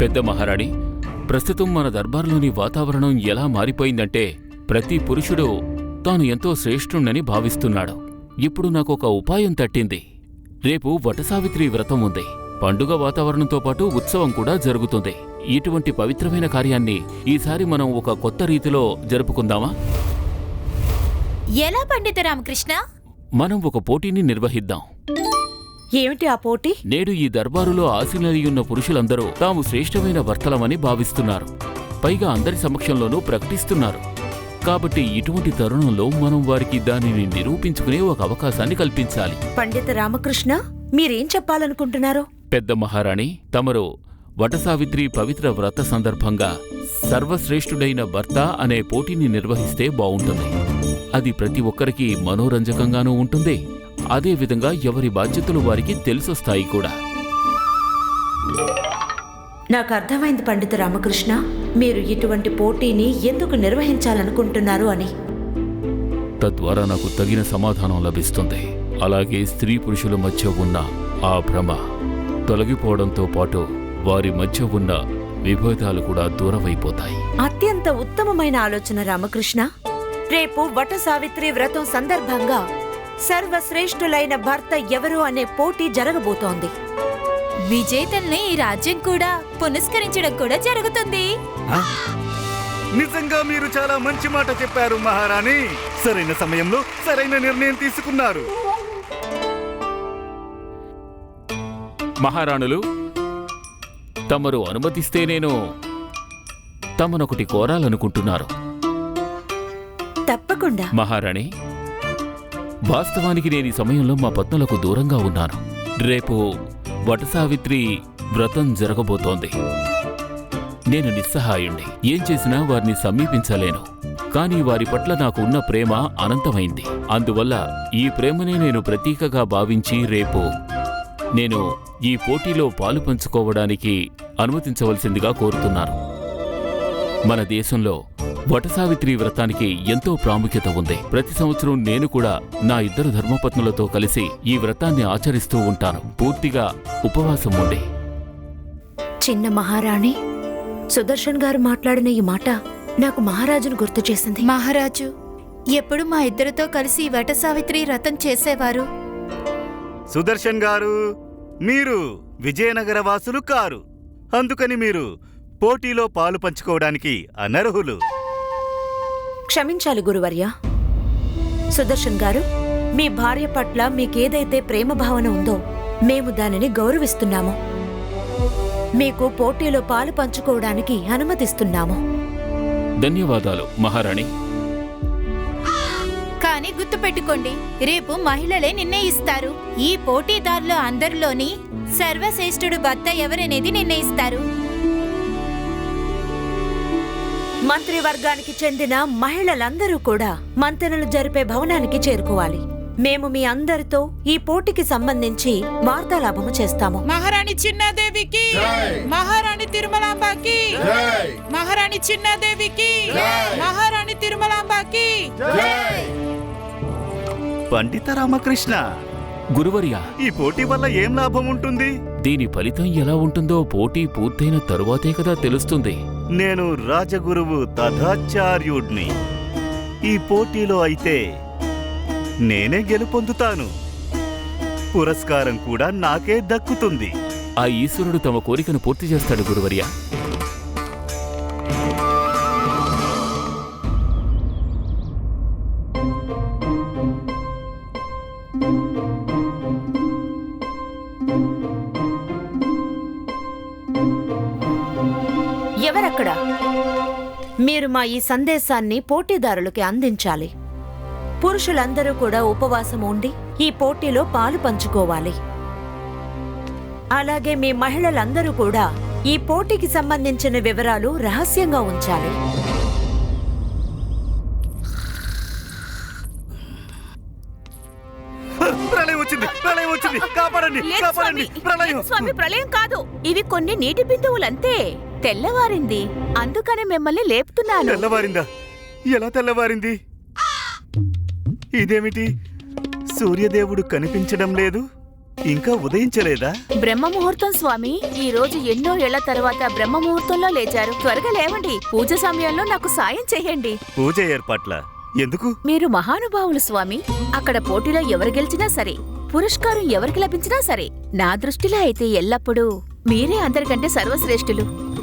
పెద్ద మహారాణి ప్రస్తుతం మన దర్బార్లోని వాతావరణం ఎలా మారిపోయిందంటే ప్రతి పురుషుడు తాను ఎంతో శ్రేష్ఠుణ్ణని భావిస్తున్నాడు. ఇప్పుడు నాకు ఒక ఉపాయం తట్టింది. రేపు వటసావిత్రి వ్రతం ఉంది. పండుగ వాతావరణంతో పాటు ఉత్సవం కూడా జరుగుతుంది. ఇటువంటి పవిత్రమైన కార్యాన్ని ఈసారి మనం ఒక కొత్త రీతిలో జరుపుకుందామా? ఎలా పండిత రామకృష్ణ? మనం ఒక పోటీని నిర్వహిద్దాం. ఏమిటి ఆ పోటీ? నేడు ఈ దర్బారులో ఆశీనులయ్యున్న పురుషులందరూ తాము శ్రేష్టమైన భర్తలమని భావిస్తున్నారు. పైగా అందరి సమక్షంలోనూ ప్రకటిస్తున్నారు. కాబట్టి ఇటువంటి తరుణంలో మనం వారికి దానిని నిరూపించుకునే ఒక అవకాశాన్ని కల్పించాలి. పండిత రామకృష్ణ మీరేం చెప్పాలనుకుంటున్నారు? పెద్ద మహారాణి తమరు వటసావిత్రి పవిత్ర వ్రత సందర్భంగా సర్వశ్రేష్ఠుడైన భర్త అనే పోటీని నిర్వహిస్తే బావుంటుంది. అది ప్రతి ఒక్కరికి మనోరంజకంగానూ ఉంటుంది. అదేవిధంగా ఎవరి బాధ్యతలు వారికి తెలిసొస్తాయి కూడా. నాకు అర్థమైంది పండిత రామకృష్ణ. మీరు ఇటువంటి పోటీని ఎందుకు నిర్వహించాలనుకుంటున్నారు అని. తద్వారా నాకు తగిన సమాధానం లభిస్తుంది. అలాగే స్త్రీ పురుషుల మధ్య ఉన్న ఆ భ్రమ తొలగిపోవడంతో పాటు వారి మధ్య ఉన్న విభేదాలు కూడా దూరమైపోతాయి. అత్యంత ఉత్తమమైన ఆలోచన రామకృష్ణ. రేపు వట సావిత్రి వ్రతం సందర్భంగా సర్వశ్రేష్ఠులైన భర్త ఎవరు అనే పోటీ జరగబోతోంది. విజేతల్ని ఈ రాజ్యం కూడా పునస్కరించడం కూడా జరుగుతుంది. నిజంగా మీరు చాలా మంచి మాట చెప్పారు మహారాణి. సరైన సమయంలో సరైన నిర్ణయం తీసుకున్నారు. మహారాణులు తమరు అనుమతిస్తే నేను తమనొకటి కోరాలనుకుంటున్నారు. తప్పకుండా. మహారాణి వాస్తవానికి నేను ఈ సమయంలో మా పత్నులకు దూరంగా ఉన్నాను. రేపు వటసావిత్రి వ్రతం జరగబోతోంది. నేను నిస్సహాయుణ్ణి. ఏం చేసినా వారిని సమీపించలేను. కానీ వారి పట్ల నాకు ఉన్న ప్రేమ అనంతమైంది. అందువల్ల ఈ ప్రేమనే నేను ప్రతీకగా భావించి రేపు నేను ఈ పోటీలో పాలు పంచుకోవడానికి అనుమతించవలసిందిగా కోరుతున్నాను. మన దేశంలో వటసావిత్రి వ్రతానికి ఎంతో ప్రాముఖ్యత ఉంది. ప్రతి సంవత్సరం నేను కూడా నా ఇద్దరు ధర్మపత్నులతో కలిసి ఈ వ్రతాన్ని ఆచరిస్తూ ఉంటాను. పూర్తిగా ఉపవాసం ఉండి. చిన్న మహారాణి సుదర్శన్ గారు మాట్లాడిన ఈ మాట నాకు మహారాజును గుర్తు చేసింది. మహారాజు ఎప్పుడు మా ఇద్దరితో కలిసి వట సావిత్రి రథం చేసేవారు? సుదర్శన్ గారు మీరు విజయనగర వాసులు కారు. అందుకని మీరు పోటీలో పాలు పంచుకోవడానికి అనర్హులు. క్షమించాలి గురువర్య. సుదర్శన్ గారు మీ భార్య పట్ల మీకేదైతే ప్రేమ భావన ఉందో మేము దానిని గౌరవిస్తున్నాము. మీకు పోటీలో పాలు పంచుకోవడానికి అనుమతిస్తున్నాము. ధన్యవాదాలు మహారాణి. కానీ గుర్తుపెట్టుకోండి రేపు మహిళలే నిర్ణయిస్తారు. ఈ పోటీదారుల అందరిలోని సర్వశ్రేష్ఠుడు భర్త ఎవరనేది నిర్ణయిస్తారు. మంత్రివర్గానికి చెందిన మహిళలందరూ కూడా మంతెనలు జరిపే భవనానికి చేరుకోవాలి. మేము మీ అందరితో ఈ పోటీకి సంబంధించి వార్తాలాభము చేస్తాము. మహారాణి చిన్నాదేవికి మహారాణి తిరుమలాంబాకి మహారాణి చిన్నాదేవికి మహారాణి తిరుమలాంబాకి పండిత రామకృష్ణ. గురువర్య ఈ పోటీ వల్ల ఏం లాభం ఉంటుంది? దీని ఫలితం ఎలా ఉంటుందో పోటీ పూర్తయిన తరువాతే కదా తెలుస్తుంది. నేను రాజగురువు తథాచార్యుడిని. ఈ పోటీలో అయితే నేనే గెలుపొందుతాను. పురస్కారం కూడా నాకే దక్కుతుంది. ఆ ఈశ్వరుడు తమ కోరికను పూర్తి చేస్తాడు గురువర్య. మీరు మా ఈ సందేశాన్ని పోటీదారులకి అందించాలి. పురుషులందరూ కూడా ఉపవాసం ఉండి ఈ పోటీలో పాలు పంచుకోవాలి. అలాగే మీ మహిళలందరూ కూడా ఈ పోటీకి సంబంధించిన వివరాలు రహస్యంగా ఉంచాలి. ప్రళయం వచ్చింది ప్రళయం వచ్చింది. కాపాడండి కాపాడండి. ప్రళయం. స్వామి ప్రళయం కాదు. ఇవి కొన్ని నీటి బిందువులంతే. తెల్లవారింది. అందుకని మిమ్మల్ని లేపుతున్నాను. తెల్లవారిందా? ఎలా తెల్లవారింది? ఇదేమిటి? సూర్యదేవుడు కనిపించడం లేదు ఇంకా ఉదయించలేదా? బ్రహ్మ ముహూర్తం స్వామి ఈ రోజు ఎన్నో ఏళ్ళ తర్వాత బ్రహ్మ ముహూర్తంలో లేచారు. త్వరగా లేవండి. పూజ సమయంలో నాకు సాయం చేయండి. పూజ ఏర్పాట్ల? ఎందుకు? మీరు మహానుభావులు స్వామి. అక్కడ పోటీలో ఎవరు గెలిచినా సరే పురస్కారం ఎవరికి లభించినా సరే నా దృష్టిలో అయితే ఎల్లప్పుడూ మీరే అందరికంటే సర్వశ్రేష్ఠులు.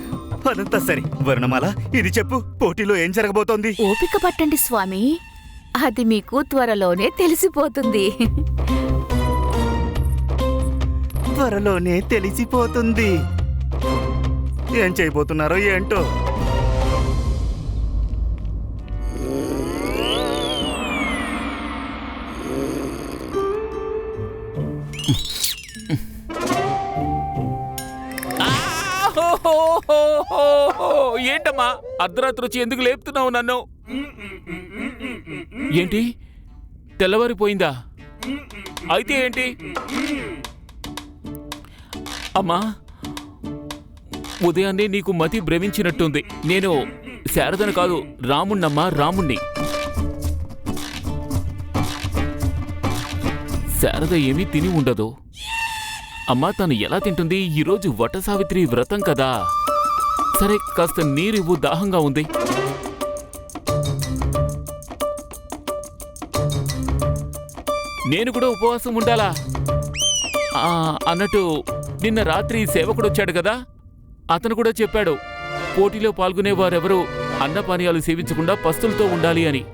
అదంతా సరే. వర్ణమాల ఇది చెప్పు పోటీలో ఏం జరగబోతోంది? ఓపిక పట్టండి స్వామి. అది మీకు త్వరలోనే తెలిసిపోతుంది. త్వరలోనే తెలిసిపోతుంది. ఏం చేయబోతున్నారో ఏంటో? ఏంటమ్మా? అర్ధరాత్రి వచ్చి ఎందుకు లేపుతున్నావు నన్ను? ఏంటి? తెల్లవారిపోయిందా? అయితే ఏంటి? అమ్మా ఉదయాన్నే నీకు మతి భ్రమించినట్టుంది. నేను శారదను కాదు రాముణ్ణమ్మా రాముణ్ణి. శారద ఏమీ తిని ఉండదు. అమ్మా తను ఎలా తింటుంది? ఈరోజు వట సావిత్రి వ్రతం కదా. సరే కాస్త నీరివ్వు దాహంగా ఉంది. నేను కూడా ఉపవాసం ఉండాలా? అన్నట్టు నిన్న రాత్రి సేవకుడు వచ్చాడు కదా? అతను కూడా చెప్పాడు పోటీలో పాల్గొనే వారెవరూ అన్నపానీయాలు సేవించకుండా పస్తులతో ఉండాలి అని.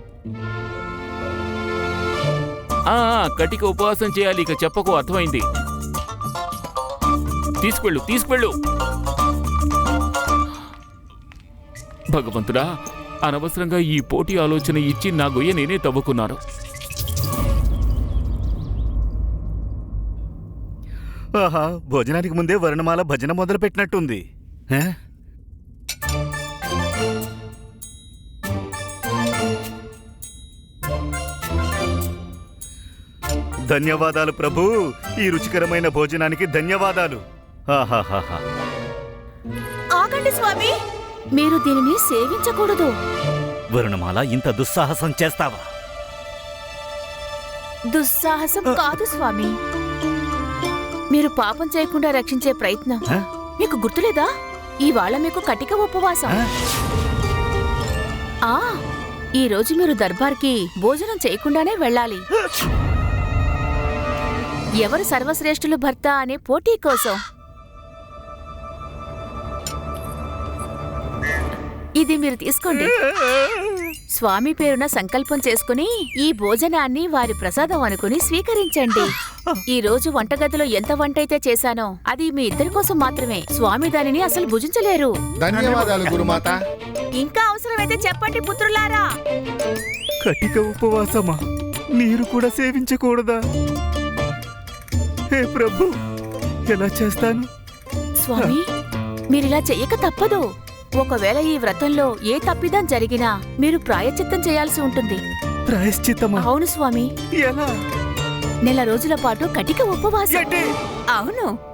ఆ, కటిక ఉపవాసం చేయాలి ఇక చెప్పకు అర్థమైంది. తీసుకెళ్ళు తీసుకెళ్ళు భగవంతుడా అనవసరంగా ఈ పోటీ ఆలోచన ఇచ్చి నా గొయ్య నేనే తవ్వుకున్నాను. ఆహా భోజనానికి ముందే వర్ణమాల భజన మొదలు పెట్టినట్టుంది హే? ధన్యవాదాలు ప్రభు ఈ రుచికరమైన భోజనానికి ధన్యవాదాలు. ఆహాహాహా. ఆగండి స్వామి. మీరు దీనిని సేవించకూడదు. వరుణమాల ఇంత దుస్సాహసం చేస్తావా? దుస్సాహసం కాదు స్వామి. మీరు పాపం చేయకుండా రక్షించే ప్రయత్నం? మీకు గుర్తులేదా? ఇవాళ మీకు కటిక ఉపవాసం? ఆ ఈ రోజు మీరు దర్బార్కి భోజనం చేయకుండానే వెళ్ళాలి. ఎవరు సర్వశ్రేష్ఠులు భర్త అనే పోటీ కోసం. ఇది మీరు తీసుకోండి. స్వామి పేరున సంకల్పం చేసుకుని ఈ భోజనాన్ని వారి ప్రసాదం అనుకుని స్వీకరించండి. ఈ రోజు వంటగదిలో ఎంత వంట అయితే చేశానో అది మీ ఇద్దరి కోసం మాత్రమే. స్వామి దానిని అసలు భుజించలేరు. ధన్యవాదాలు గురుమాత. ఇంకా అవసరమైతే చెప్పండి పుత్రులారా. కటిక ఉపవాసమా? నీరు కూడా సేవించకూడదా? హే ప్రభు ఎలా చేస్తాను? స్వామి మీరిలా చెయ్యక తప్పదు. ఒకవేళ ఈ వ్రతంలో ఏ తప్పిదం జరిగినా మీరు ప్రాయచిత్తం చేయాల్సి ఉంటుంది. ప్రాయశ్చిత్తమా? అవును స్వామి. ఎలా? నెల రోజుల పాటు కటిక ఉపవాసం? అవును.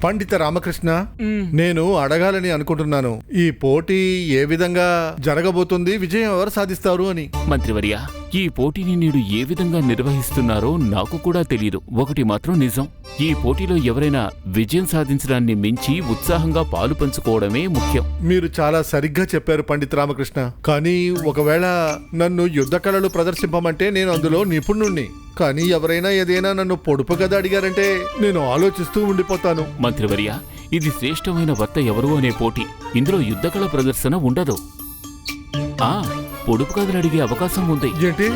పండిత రామకృష్ణ నేను అడగాలని అనుకుంటున్నాను. ఈ పోటీ ఏ విధంగా జరగబోతుంది? విజయం ఎవరు సాధిస్తారు అని. మంత్రివర్య ఈ పోటీని నీడు ఏ విధంగా నిర్వహిస్తున్నారో నాకు కూడా తెలియదు ఒకటి మాత్రం నిజం. ఈ పోటీలో ఎవరైనా విజయం సాధించడాన్ని మించి ఉత్సాహంగా పాలు పంచుకోవడమే ముఖ్యం. మీరు చాలా సరిగ్గా చెప్పారు పండిత రామకృష్ణ. కానీ ఒకవేళ నన్ను యుద్ధ కళలు ప్రదర్శింపమంటే నేను అందులో నిపుణుణ్ణి. కానీ ఎవరైనా ఏదైనా నన్ను పొడుపు కథ అడిగారంటే నేను ఆలోచిస్తూ ఉండిపోతాను. మంత్రివర్య ఇది శ్రేష్టమైన భర్త ఎవరు అనే పోటీ. ఇందులో యుద్ధకళ ప్రదర్శన ఉండదు. ఆ పొడుపు కథలు అడిగే అవకాశం ఉంది. ఏంటి?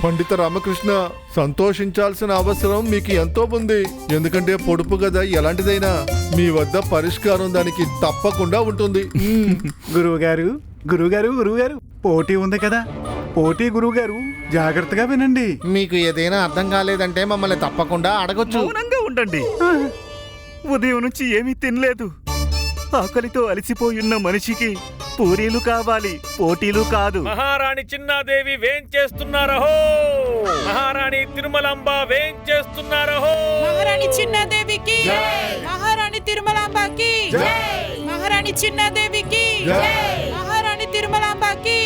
పండిత రామకృష్ణ సంతోషించాల్సిన అవసరం మీకు ఎంతో ఉంది. ఎందుకంటే పొడుపు కథ ఎలాంటిదైనా మీ వద్ద పరిష్కారం దానికి తప్పకుండా ఉంటుంది. గురువుగారు గురువుగారు గురువుగారు పోటీ ఉంది కదా. పోటీ గురువుగారు జాగ్రత్తగా వినండి. మీకు ఏదైనా అర్థం కాలేదంటే మమ్మల్ని తప్పకుండా అడగొచ్చు. మౌనంగా ఉండండి. ఉదయం నుంచి ఏమీ తినలేదు. ఆకలితో అలసిపోయున్న మనిషికి పూరీలు కావాలి పోటీలు కాదు. మహారాణి చిన్నాదేవి వేం చేస్తున్నారహో? మహారాణి తిరుమలంబ వేం చేస్తున్నారహో? మహారాణి చిన్నాదేవికి మహారాణి తిరుమలాంబకి మహారాణి చిన్నాదేవికి మహారాణి తిరుమలాంబకి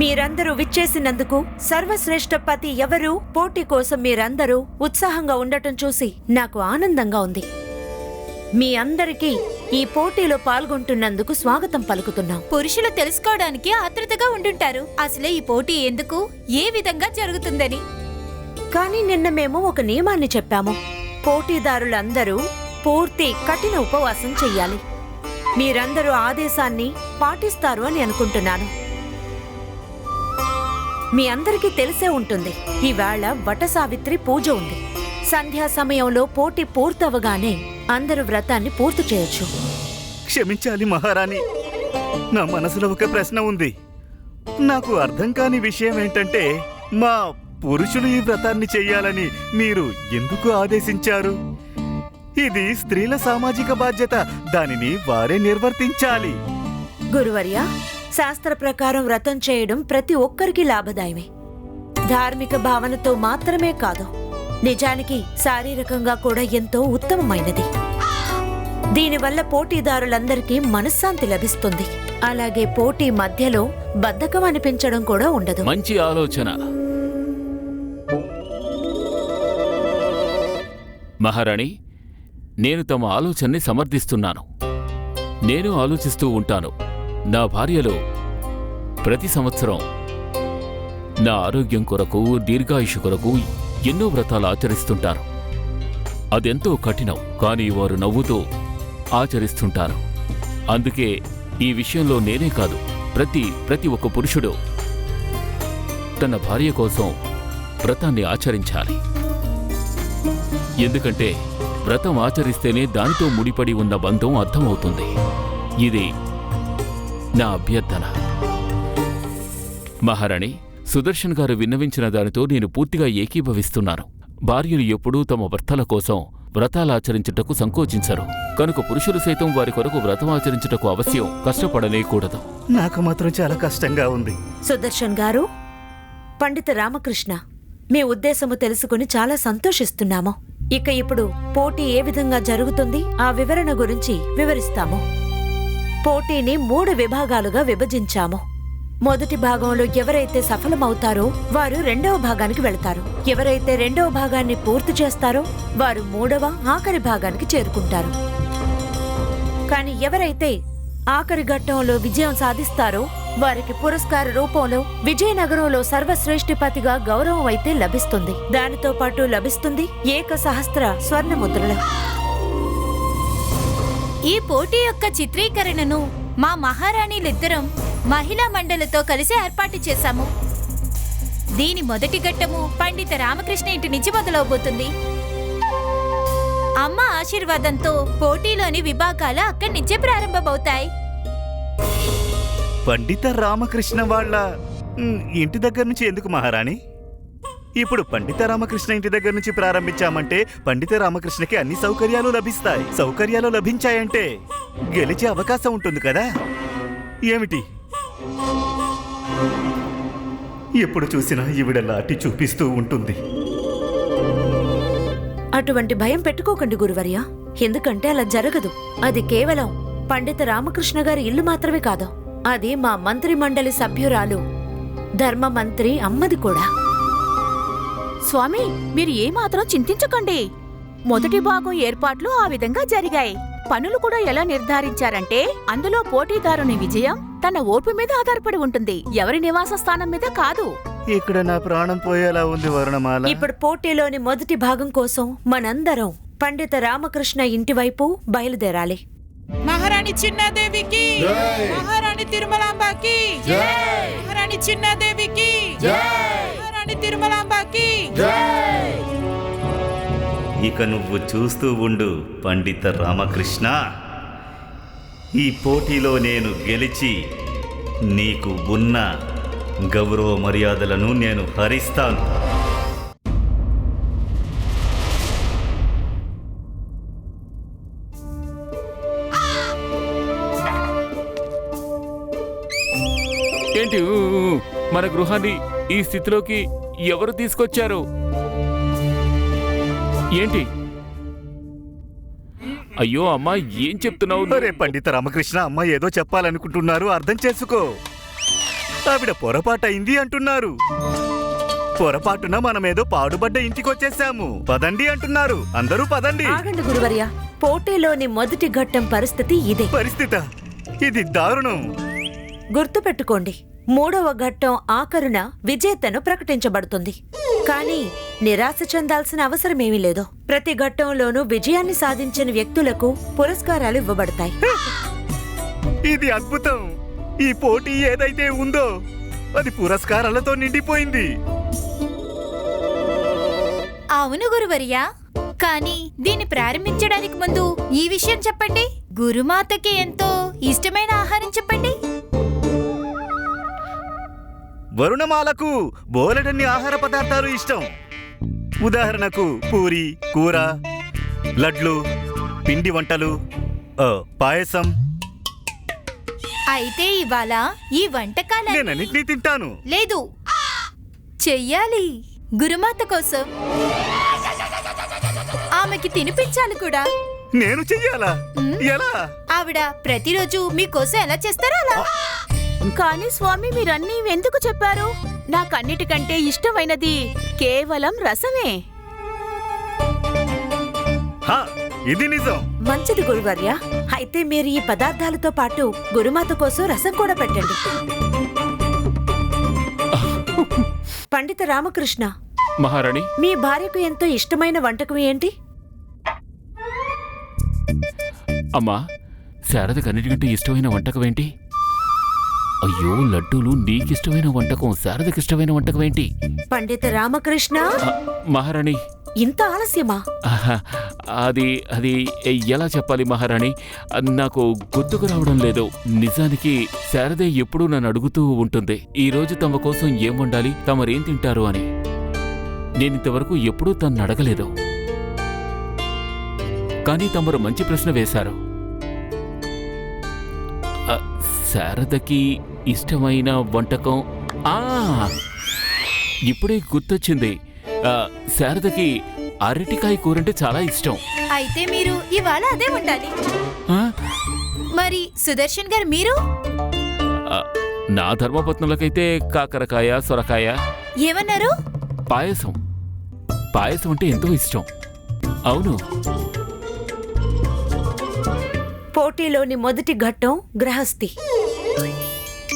మీరందరూ విచ్చేసినందుకు సర్వశ్రేష్ఠ పతి ఎవరు? పోటీ కోసం మీరందరూ ఉత్సాహంగా ఉండటం చూసి నాకు ఆనందంగా ఉంది. మీ అందరికీ ఈ పోటీలో పాల్గొంటున్నందుకు స్వాగతం పలుకుతున్నాం. పురుషులు తెలుసుకోవడానికి ఆతృతగా ఉండుంటారు. అసలే ఈ పోటీ ఎందుకు? ఏ విధంగా జరుగుతుందని? కానీ నిన్న మేము ఒక నియమాన్ని చెప్పాము. పోటీదారులందరూ పూర్తి కఠిన ఉపవాసం చెయ్యాలి. మీరందరూ ఆదేశాన్ని పాటిస్తారు అని అనుకుంటున్నాను. మీ అందరికీ తెలిసే ఉంటుంది. ఈవేళ వట సావిత్రి పూజ ఉంది. సంధ్యా సమయంలో పోటీ పూర్తవగానే అందరూ వ్రతాన్ని పూర్తి చేయొచ్చు. క్షమించాలి మహారాణి. నా మనసులో ఒక ప్రశ్న ఉంది. నాకు అర్థం కాని విషయం ఏంటంటే మా పురుషులు ఈ వ్రతాన్ని చెయ్యాలని మీరు ఎందుకు ఆదేశించారు? ఇది స్త్రీల సామాజిక బాధ్యత దానిని వారే నిర్వర్తించాలి. గురువర్య శాస్త్ర ప్రకారం వ్రతం చేయడం ప్రతి ఒక్కరికి లాభదాయమే. ధార్మిక భావనతో మాత్రమే కాదు. నిజానికి శారీరకంగా కూడా ఎంతో ఉత్తమమైనది. దీనివల్ల పోటీదారులందరికీ మనశ్శాంతి లభిస్తుంది. అలాగే పోటీ మధ్యలో బద్ధకం అనిపించడం కూడా ఉండదు. మంచి ఆలోచన. మహారాణి నేను తమ ఆలోచనని సమర్థిస్తున్నాను. నేను ఆలోచిస్తూ ఉంటాను. నా భార్యలో ప్రతి సంవత్సరం నా ఆరోగ్యం కొరకు దీర్ఘాయుషు కొరకు ఎన్నో వ్రతాలు ఆచరిస్తుంటారు. అదెంతో కఠినం కానీ వారు నవ్వుతూ ఆచరిస్తుంటారు. అందుకే ఈ విషయంలో నేనే కాదు ప్రతి ప్రతి ఒక్క పురుషుడు తన భార్య కోసం వ్రతాన్ని ఆచరించాలి. ఎందుకంటే వ్రతం ఆచరిస్తేనే దానితో ముడిపడి ఉన్న బంధం అర్థమవుతుంది. ఇది నా అభ్యర్థన. మహారాణి సుదర్శన్ గారు విన్నవించిన దానితో నేను పూర్తిగా ఏకీభవిస్తున్నాను. భార్యలు ఎప్పుడూ తమ భర్తల కోసం వ్రతాలాచరించుటకు సంకోచించరు. కనుక పురుషులు సైతం వారి కొరకు వ్రతం ఆచరించుటకు అవశ్యం కష్టపడనేకూడదు నాకు మాత్రం చాలా కష్టంగా ఉంది. సుదర్శన్ గారు పండిత రామకృష్ణ మీ ఉద్దేశము తెలుసుకుని చాలా సంతోషిస్తున్నాము. ఇక ఇప్పుడు పోటీ ఏ విధంగా జరుగుతుంది ఆ వివరణ గురించి వివరిస్తాము. పోటీని మూడు విభాగాలుగా విభజించాము. మొదటి భాగంలో ఎవరైతే సఫలమవుతారో వారు రెండవ భాగానికి వెళతారు. ఎవరైతే రెండవ భాగాన్ని పూర్తి చేస్తారో వారు మూడవ ఆఖరి భాగానికి చేరుకుంటారు. కానీ ఎవరైతే ఆఖరి ఘట్టంలో విజయం సాధిస్తారో వారికి పురస్కార రూపంలో విజయనగరంలో సర్వశ్రేష్ఠిపతిగా గౌరవం అయితే లభిస్తుంది. దానితో పాటు లభిస్తుంది ఏక సహస్ర స్వర్ణ ముద్రలు ఈ పోటీ యొక్క చిత్రీకరణను మా మహారాణిలిద్దరం మహిళా మండలితో కలిసి ఏర్పాటు చేశాము. దీని మొదటి ఘట్టము పండిత రామకృష్ణ ఇంటి నుంచి మొదలవబోతుంది. అమ్మ ఆశీర్వాదంతో పోటీలోని విభాగాలు అక్కడి నుంచే ప్రారంభమవుతాయి. పండిత రామకృష్ణ వాళ్ళ ఇంటి దగ్గర నుంచి ఎందుకు మహారాణి? ఇప్పుడు పండిత రామకృష్ణ ఇంటి దగ్గర నుంచి ప్రారంభించామంటే పండిత రామకృష్ణకి అన్ని సౌకర్యాలు లభిస్తాయి. సౌకర్యాలు లభించాయంటే గెలిచే అవకాశం ఉంటుంది కదా? ఏమిటి? ఎప్పుడు చూసినా ఈవిడ లాటి చూపిస్తూ ఉంటుంది. అటువంటి భయం పెట్టుకోకండి గురువర్య. ఎందుకంటే అలా జరగదు. అది కేవలం పండిత రామకృష్ణ గారి ఇల్లు మాత్రమే కాదు. అది మా మంత్రి మండలి సభ్యురాలు ధర్మ మంత్రి అమ్మది కూడా. స్వామి మీరు ఏమాత్రం చింతించకండి. మొదటి భాగం ఏర్పాట్లు ఆ విధంగా జరిగాయి. పనులు కూడా ఎలా నిర్ధారించారంటే అందులో పోటీదారుని విజయం తన ఓర్పు మీద ఆధారపడి ఉంటుంది. ఎవరి నివాస స్థానం మీద కాదు. ఇక్కడ నా ప్రాణం పోయేలా ఉంది వరుణమాల. ఇప్పుడు పోటీలోని మొదటి భాగం కోసం మనందరం పండిత రామకృష్ణ ఇంటి వైపు బయలుదేరాలి. మహారాణి చిన్నాదేవికి మహారాణి తిరుమలాంబకి మహారాణి చిన్నాదేవికి మహారాణి తిరుమలాంబకి. ఇక నువ్వు చూస్తూ ఉండు పండిత రామకృష్ణ. ఈ పోటీలో నేను గెలిచి నీకు ఉన్న గౌరవ మర్యాదలను నేను హరిస్తాను. ఏంటి? ఊ, మన గృహాన్ని ఈ స్థితిలోకి ఎవరు తీసుకొచ్చారు? ఏంటి? అయ్యో అమ్మా ఏం చెప్తున్నావు? అరే పండిత రామకృష్ణ అమ్మ ఏదో చెప్పాలనుకుంటున్నారు అర్థం చేసుకో. ఆవిడ పొరపాటైంది అంటున్నారు. పొరపాటున మనమేదో పాడుబడ్డ ఇంటికొచ్చేసాము. పదండి అంటున్నారు. అందరూ పదండి. ఆగండి గురువర్య పోటీలోని మొదటి ఘట్టం పరిస్థితి ఇదే. పరిస్థిత. ఇది దారుణం. గుర్తుపెట్టుకోండి మూడవ ఘట్టం ఆఖరున విజేతను ప్రకటించబడుతుంది. కానీ నిరాశ చెందాల్సిన అవసరమేమీ లేదు. ప్రతి ఘట్టంలోనూ విజయాన్ని సాధించిన వ్యక్తులకు పురస్కారాలు ఇవ్వబడతాయి. ఇది అద్భుతం. ఈ పోటీ ఏదైతే ఉందో అది పురస్కారాలతో నిండిపోయింది. అవును గురువర్యా. కానీ దీన్ని ప్రారంభించడానికి ముందు ఈ విషయం చెప్పండి. గురుమాతకి ఎంతో ఇష్టమైన ఆహారం చెప్పండి. వరుణమాలకు బోలెడన్ని ఆహార పదార్థాలు ఇష్టం. ఉదాహరణకు పూరి కూర లడ్లు పిండి వంటలు పాయసం. అయితే ఇవాళ ఈ వంటకాల నేనన్నిటినీ తింటాను. లేదు. చెయ్యాలి. గురుమాత కోసం. ఆమెకి తినిపించాలి కూడా. నేను చెయ్యాలా? ఎలా? ఆవిడ ప్రతిరోజు మీకోసం ఎలా చేస్తారో అలా. కానీ స్వామి మీరన్నీ ఎందుకు చెప్పారు? నాకన్నిటికంటే ఇష్టమైనది కేవలం రసమే. హా, ఇది నిజం. మంచిది గురువర్య. అయితే మీరు ఈ పదార్థాలతో పాటు గురుమాత కోసం రసం కూడా పెట్టండి. పండిత రామకృష్ణ మహారాణి. మీ భార్యకు ఎంతో ఇష్టమైన వంటకం ఏంటి? అమ్మా శారదకు అన్నిటికంటే ఇష్టమైన వంటకం ఏంటి? అయ్యో లడ్డూలు నీకిష్టమైన వంటకం శారదకి ఇష్టమైన వంటకం ఏంటి? పండిత రామకృష్ణ? మహారాణి. ఇంత ఆలస్యమా? ఆహా, అది అది ఎలా చెప్పాలి మహారాణి? అది నాకు గుర్తుకు రావడం లేదు. నిజానికి శారదే ఎప్పుడూ నన్ను అడుగుతూ ఉంటుంది. ఈ రోజు తమ కోసం ఏం వండాలి తమరేం తింటారు అని. నేనింతవరకు ఎప్పుడూ తన్ను అడగలేదు. కానీ తమరు మంచి ప్రశ్న వేశారు. ఆ, శారదకి ఇష్టమైన వంటకం? ఆ! ఇప్పుడే గుర్తొచ్చింది. ఆ, శారదకి అరటికాయ కూరంటే చాలా ఇష్టం. అయితే మీరు ఇవాళ అదే ఉండాలి? మరి సుదర్శన్ గారు మీరు? నా ధర్మపత్నులకైతే కాకరకాయ సొరకాయ. ఏమన్నారు? పాయసం. పాయసం అంటే ఎంతో ఇష్టం. అవును. పోటీలోని మొదటి ఘట్టం గ్రహస్థి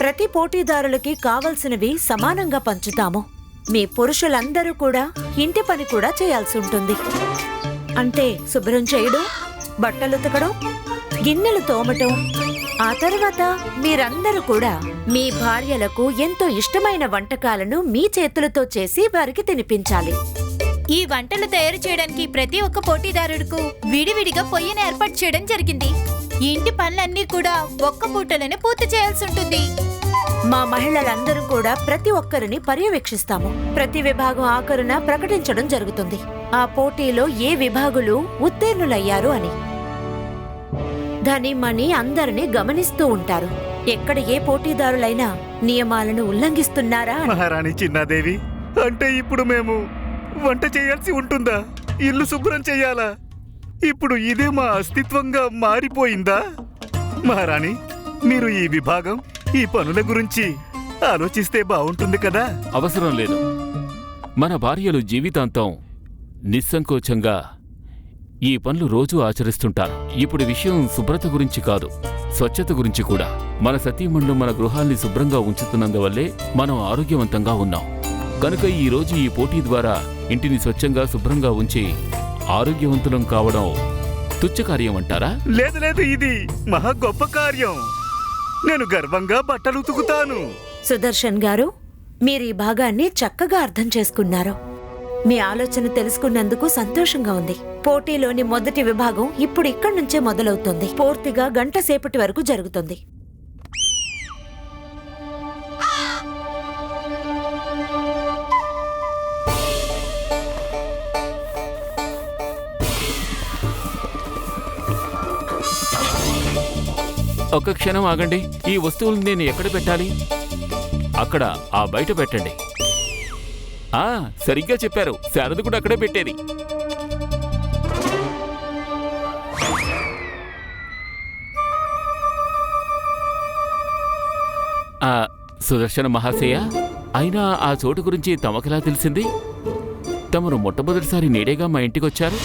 ప్రతి పోటీదారులకి కావలసినవి సమానంగా పంచుతాము. మీ పురుషులందరూ కూడా ఇంటి పని కూడా చేయాల్సి ఉంటుంది. అంటే శుభ్రం చేయడం బట్టలు ఉతకడం గిన్నెలు తోమటం. ఆ తర్వాత మీరందరూ కూడా మీ భార్యలకు ఎంతో ఇష్టమైన వంటకాలను మీ చేతులతో చేసి వారికి తినిపించాలి. ఈ వంటలు తయారు చేయడానికి ప్రతి ఒక్క పోటీదారుడుకు విడివిడిగా పొయ్యిని ఏర్పాటు చేయడం జరిగింది. ఇంటి పనులన్నీ కూడా ఒక్క పూటలోనే పూర్తి చేయాల్సి ఉంటుంది. మా మహిళలందరూ కూడా ప్రతి ఒక్కరిని పర్యవేక్షిస్తాము. ప్రతి విభాగం ఆఖరున ప్రకటించడం జరుగుతుంది. ఆ పోటీలో ఏ విభాగులు ఉత్తీర్ణులయ్యారు అని. ధనిమణి అందరినీ గమనిస్తూ ఉంటారు. ఎక్కడ ఏ పోటీదారులైనా నియమాలను ఉల్లంఘిస్తున్నారా అని. మహారాణి చిన్నాదేవి అంటే ఇప్పుడు మేము వంట చేయాల్సి ఉంటుందా? ఇల్లు శుభ్రం చేయాలా? ఇప్పుడు ఇదే మా అస్తిత్వంగా మారిపోయిందా? మహారాణి మీరు ఈ విభాగం ఈ పనుల గురించి ఆలోచిస్తే బాగుంటుంది కదా? అవసరం లేదు. మన భార్యలు జీవితాంతం నిస్సంకోచంగా ఈ పనులు రోజూ ఆచరిస్తుంటారు. ఇప్పుడు విషయం శుభ్రత గురించి కాదు స్వచ్ఛత గురించి కూడా. మన సతీమణులు మన గృహాల్ని శుభ్రంగా ఉంచుతున్నందువల్లే మనం ఆరోగ్యవంతంగా ఉన్నాం. కనుక ఈ రోజు ఈ పోటీ ద్వారా ఇంటిని స్వచ్ఛంగా శుభ్రంగా ఉంచి ఆరోగ్యవంతులం కావడం తుచ్చకార్యం అంటారా లేదు లేదు ఇది మహా గొప్ప కార్యం. నేను గర్వంగా బట్టలు ఉతుకుతాను. సుదర్శన్ గారు మీరు ఈ భాగాన్ని చక్కగా అర్థం చేసుకున్నారు. మీ ఆలోచన తెలుసుకున్నందుకు సంతోషంగా ఉంది. పోటీలోని మొదటి విభాగం ఇప్పుడు ఇక్కడి నుంచే మొదలవుతుంది. పూర్తిగా గంట సేపటి వరకు జరుగుతుంది. ఒక్క క్షణం ఆగండి. ఈ వస్తువులు నేను ఎక్కడ పెట్టాలి? అక్కడ ఆ బయట పెట్టండి. ఆ సరిగ్గా చెప్పారు. శారద కూడా అక్కడే పెట్టేది. ఆ సుదర్శన మహాశయ అయినా ఆ చోటు గురించి తమకెలా తెలిసింది? తమరు మొట్టమొదటిసారి నేడేగా మా ఇంటికి వచ్చారు